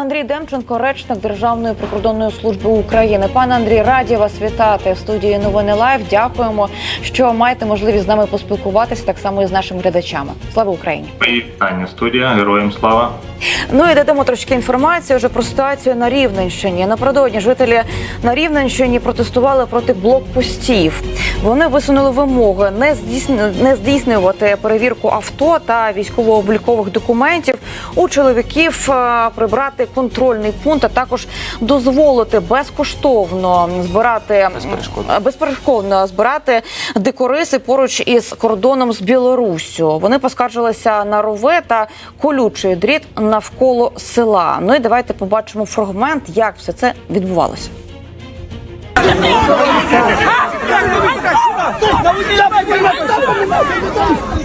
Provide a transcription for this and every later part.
Андрій Демченко, речник Державної прикордонної служби України. Пане Андрій, раді вас вітати в студії Новини Лайв. Дякуємо, що маєте можливість з нами поспілкуватися так само і з нашими глядачами. Слава Україні! Мої вітання студія, героям слава. Ну і додамо трошки інформації вже про ситуацію на Рівненщині. Напередодні жителі на Рівненщині протестували проти блокпостів. Вони висунули вимоги не не здійснювати перевірку авто та військово-облікових документів у чоловіків, е, прибрати контрольний пункт, а також дозволити безкоштовно збирати Безперешкодно. безперешкодно збирати дикориси поруч із кордоном з Білоруссю. Вони поскаржилися на рове та колючий дріт навколо села. Ну і давайте побачимо фрагмент, як все це відбувалося.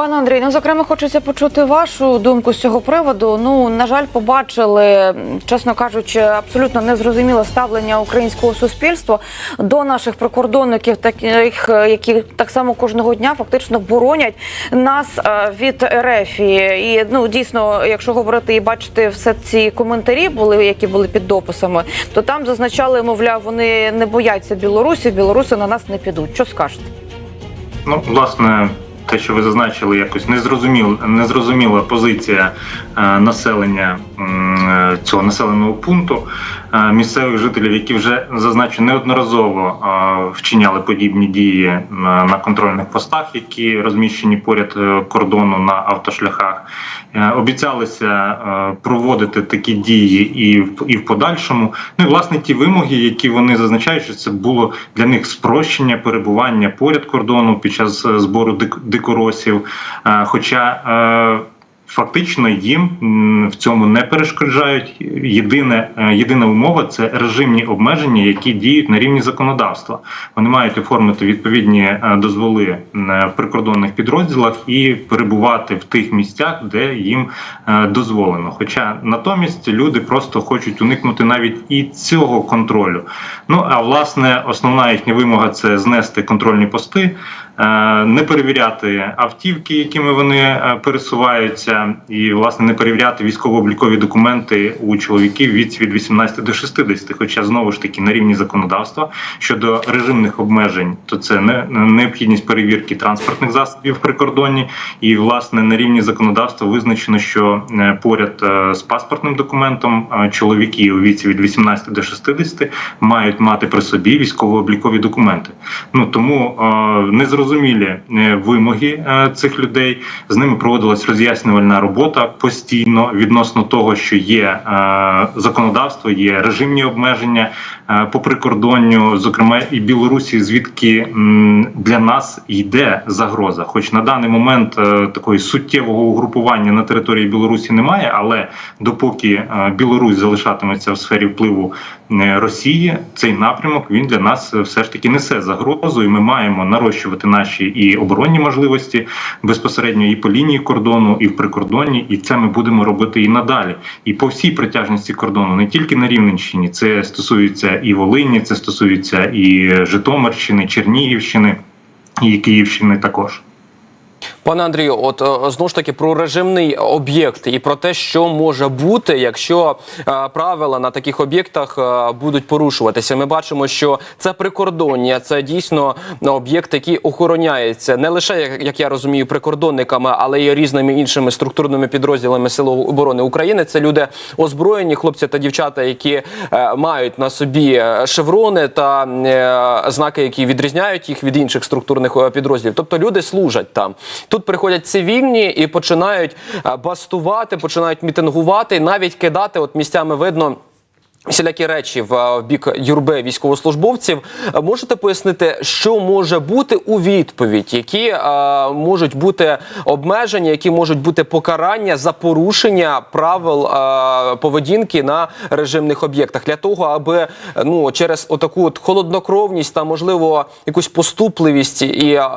Пане Андрій, ну зокрема, хочеться почути вашу думку з цього приводу. Ну на жаль, побачили, чесно кажучи, абсолютно незрозуміле ставлення українського суспільства до наших прикордонників, таких які так само кожного дня фактично боронять нас е, від РФ. І, ну дійсно, якщо говорити і бачити все ці коментарі, були які були під дописами, то там зазначали, мовляв, вони не бояться Білорусі, білоруси на нас не підуть. Що скажете? Ну, власне, те, що ви зазначили, якось незрозуміл, незрозуміла позиція е, населення е, цього населеного пункту, місцевих жителів, які вже зазначу неодноразово е, вчиняли подібні дії е, на контрольних постах, які розміщені поряд е, кордону на автошляхах. Е, Обіцялися е, проводити такі дії і в і в подальшому. Ну і власне ті вимоги, які вони зазначають, що це було для них спрощення перебування поряд кордону під час е, збору дикоросів. Е, Хоча е, Фактично їм в цьому не перешкоджають. Єдине, е, єдина умова це режимні обмеження, які діють на рівні законодавства. Вони мають оформити відповідні е, дозволи е, в прикордонних підрозділах і перебувати в тих місцях, де їм дозволено. Хоча натомість люди просто хочуть уникнути навіть і цього контролю. Ну а власне основна їхня вимога це знести контрольні пости. Е, Не перевіряти автівки, якими вони е, пересуваються, і власне не перевіряти військово-облікові документи у чоловіків від, від 18 до 60. Хоча знову ж таки на рівні законодавства щодо режимних обмежень, то це не необхідність перевірки транспортних засобів прикордонні, і власне на рівні законодавства визначено, що е, поряд з паспортним документом чоловіки у віці від 18 до 60 мають мати при собі військово-облікові документи. Ну тому е, незрозумілі е, вимоги е, цих людей. З ними проводилась роз'яснювальна робота постійно відносно того, що є е, законодавство, є режимні обмеження по прикордонню, зокрема і Білорусі, звідки для нас йде загроза. Хоч на даний момент такої суттєвого угрупування на території Білорусі немає, але допоки Білорусь залишатиметься в сфері впливу Росії, цей напрямок він для нас все ж таки несе загрозу, і ми маємо нарощувати наші і оборонні можливості безпосередньо і по лінії кордону, і в прикордонні, і це ми будемо робити і надалі. І по всій притяжності кордону, не тільки на Рівненщині, це стосується і Волині, це стосується і Житомирщини, Чернігівщини, і Київщини також. Пане Андрію, от е, знову ж таки про режимний об'єкт і про те, що може бути, якщо е, правила на таких об'єктах е, будуть порушуватися. Ми бачимо, що це прикордоння, це дійсно об'єкт, який охороняється не лише як, як я розумію, прикордонниками, але й різними іншими структурними підрозділами Сил оборони України. Це люди озброєні, хлопці та дівчата, які е, мають на собі е, шеврони та е, знаки, які відрізняють їх від інших структурних е, підрозділів. Тобто люди служать там. Тут приходять цивільні і починають е, бастувати, починають мітингувати, навіть кидати. От місцями видно. Всілякі речі в, бік юрби військовослужбовців. Можете пояснити, що може бути у відповідь, які е, можуть бути обмеження, які можуть бути покарання за порушення правил е, поведінки на режимних об'єктах для того, аби ну через отаку от холоднокровність та можливо якусь поступливість і е,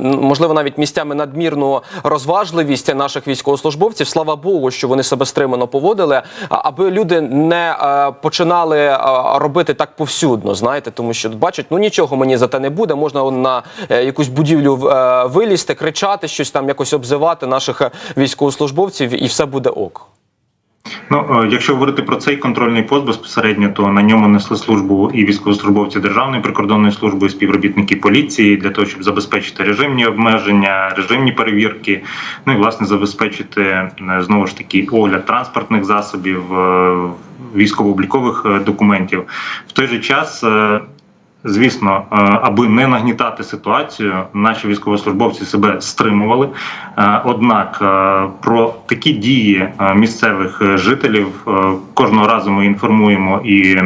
можливо навіть місцями надмірну розважливість наших військовослужбовців. Слава Богу, що вони себе стримано поводили, аби люди не е, починали е, робити так повсюдно. Знаєте, тому що бачать, ну нічого мені за те не буде. Можна на е, якусь будівлю е, вилізти, кричати, щось там якось обзивати наших військовослужбовців, і все буде ок. Ну, е, якщо говорити про цей контрольний пост безпосередньо, то на ньому несли службу і військовослужбовці Державної прикордонної служби, і співробітники поліції для того, щоб забезпечити режимні обмеження, режимні перевірки, ну і власне забезпечити е, знову ж таки огляд транспортних засобів, е, військово-облікових документів. В той же час. Звісно, е, аби не нагнітати ситуацію, наші військовослужбовці себе стримували. Е, Однак е, про такі дії місцевих жителів кожного разу ми інформуємо і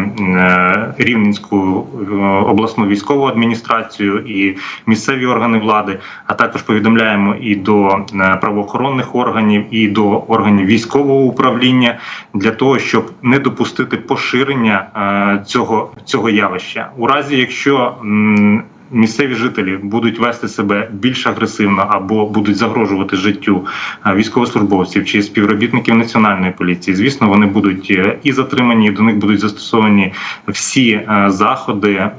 Рівненську обласну військову адміністрацію, і місцеві органи влади, а також повідомляємо і до правоохоронних органів, і до органів військового управління для того, щоб не допустити поширення цього, цього явища. У разі, якщо місцеві жителі будуть вести себе більш агресивно або будуть загрожувати життю е, військовослужбовців чи співробітників національної поліції, звісно, вони будуть е, і затримані, і до них будуть застосовані всі е, заходи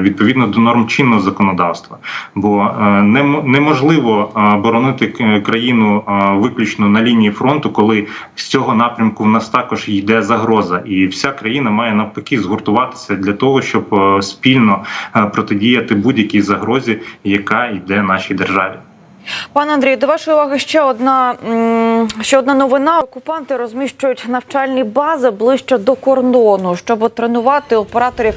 відповідно до норм чинного законодавства. Бо нем- неможливо боронити країну виключно на лінії фронту, коли з цього напрямку в нас також йде загроза, і вся країна має навпаки згуртуватися для того, щоб спільно протидіяти будь-якій загрозі, яка йде нашій державі. Пане Андрію, до вашої уваги ще одна ще одна новина. Окупанти розміщують навчальні бази ближче до кордону, щоб тренувати операторів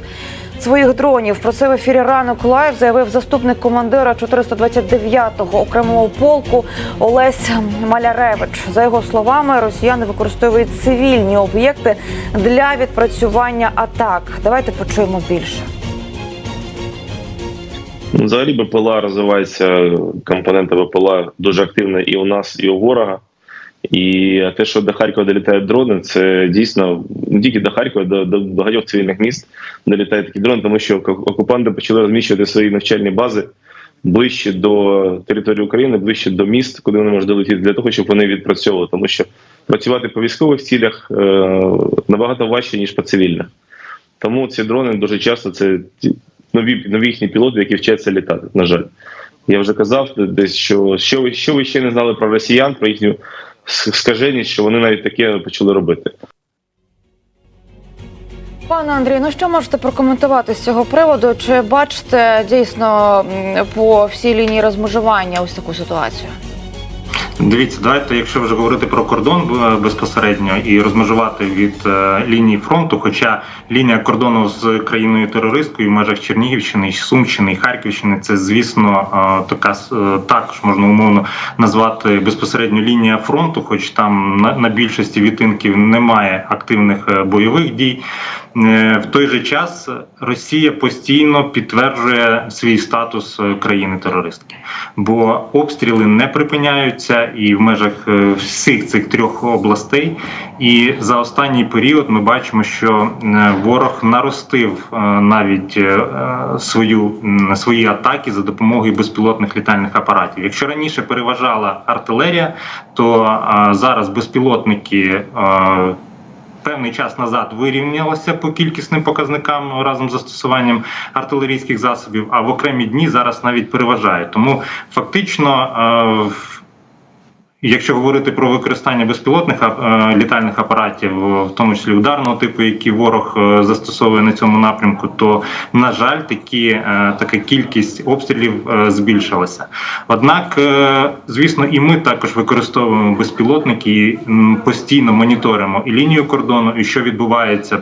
своїх дронів. Про це в ефірі ранок лайв заявив заступник командира 429-го окремого полку Олесь Маляревич. За його словами, росіяни використовують цивільні об'єкти для відпрацювання атак. Давайте почуємо більше. Ну, Взагалі БПЛА розвивається, компоненти БПЛА дуже активно і у нас, і у ворога. І те, що до Харкова долітають дрони, це дійсно не тільки до Харкова, до, до багатьох цивільних міст долітають такі дрони, тому що окупанти почали розміщувати свої навчальні бази ближче до території України, ближче до міст, куди вони можуть долетіти, для того, щоб вони відпрацьовували. Тому що працювати по військових цілях е, набагато важче, ніж по цивільних. Тому ці дрони дуже часто це нові, нові їхні пілоти, які вчаться літати. На жаль, я вже казав десь, що що ви, що ви ще не знали про росіян, про їхню скаженість, що вони навіть таке почали робити. Пане Андрій, ну що можете прокоментувати з цього приводу? Чи бачите дійсно по всій лінії розмежування ось таку ситуацію? Дивіться, давайте, якщо вже говорити про кордон е, безпосередньо і розмежувати від е, лінії фронту, хоча лінія кордону з країною терористкою в межах Чернігівщини, Сумщини і Харківщини, це звісно е, така також можна умовно назвати безпосередньо лінія фронту, хоч там на, більшості відтинків немає активних бойових дій. Е, В той же час Росія постійно підтверджує свій статус е, країни-терористки, бо обстріли не припиняються і в межах е, всіх цих трьох областей. І за останній період ми бачимо, що ворог наростив навіть свою свої атаки за допомогою безпілотних літальних апаратів. Якщо раніше переважала артилерія, то зараз безпілотники. Певний час назад вирівнялася по кількісним показникам разом з застосуванням артилерійських засобів, а в окремі дні зараз навіть переважає. Тому фактично, е, якщо говорити про використання безпілотних е, літальних апаратів, в тому числі ударного типу, які ворог е, застосовує на цьому напрямку, то на жаль, такі е, така кількість обстрілів збільшилася. Однак, звісно, і ми також використовуємо безпілотники і постійно моніторимо і лінію кордону, і що відбувається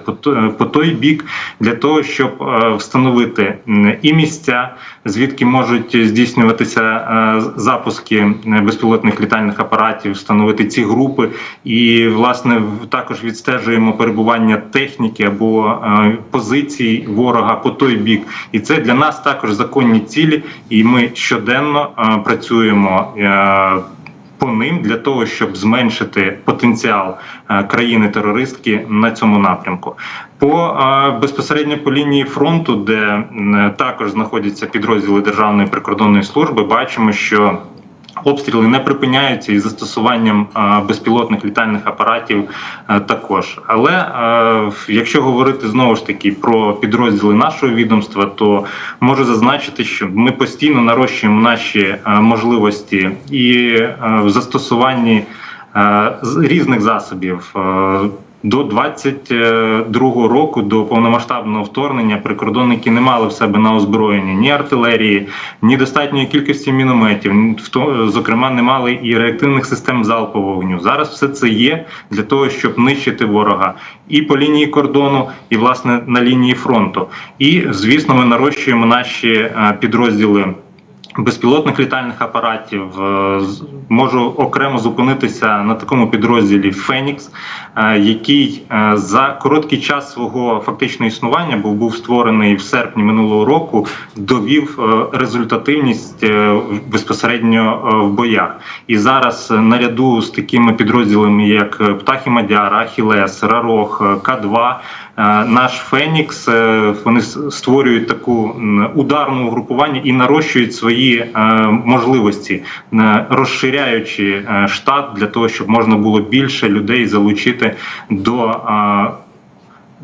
по той бік, для того, щоб встановити і місця звідки можуть здійснюватися запуски безпілотних літальних апаратів, встановити ці групи, і власне також відстежуємо перебування техніки або е, позицій ворога по той бік. І це для нас також законні цілі, і ми щоденно е, працюємо. е, по ним для того, щоб зменшити потенціал країни-терористки на цьому напрямку. По безпосередньо по лінії фронту, де також знаходяться підрозділи Державної прикордонної служби, бачимо, що Обстріли не припиняються із застосуванням безпілотних літальних апаратів також. Але якщо говорити знову ж таки про підрозділи нашого відомства, то можу зазначити, що ми постійно нарощуємо наші можливості і в застосуванні різних засобів. Е, До 22 року, до повномасштабного вторгнення, прикордонники не мали в себе на озброєнні ні артилерії, ні достатньої кількості мінометів. то- зокрема, не мали і реактивних систем залпового вогню. Зараз все це є для того, щоб нищити ворога і по лінії кордону, і власне на лінії фронту. І звісно, ми нарощуємо наші е, підрозділи безпілотних літальних апаратів. Е, Можу окремо зупинитися на такому підрозділі Фенікс, е, який е, за короткий час свого фактичного існування був був створений в серпні минулого року, довів результативність безпосередньо в боях. І зараз наряду з такими підрозділами, як Птахи Мадяра, Ахілес, Рарох, е, К2, Е, Наш Фенікс вони створюють таку ударну угрупування і нарощують свої е, можливості, е, розширяючи е, штат для того, щоб можна було більше людей залучити до,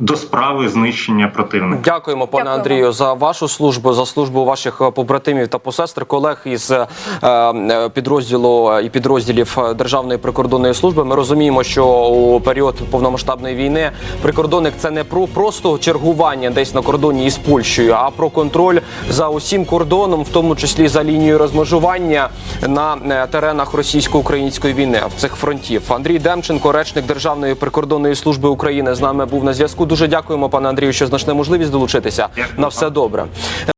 до справи знищення противника. Дякуємо, пане Дякуємо. Андрію, за вашу службу, за службу ваших е, побратимів та посестер, колег із е, е, підрозділу і підрозділів Державної прикордонної служби. Ми розуміємо, що у період повномасштабної війни прикордонник це не про просто чергування десь на кордоні із Польщею, а про контроль за усім кордоном, в тому числі за лінією розмежування на теренах російсько-української війни в цих фронтів. Андрій Демченко, речник Державної прикордонної служби України, з нами був на зв'язку. Дуже дякуємо, пане Андрію, що знайшли можливість долучитися. Дякую На все добре.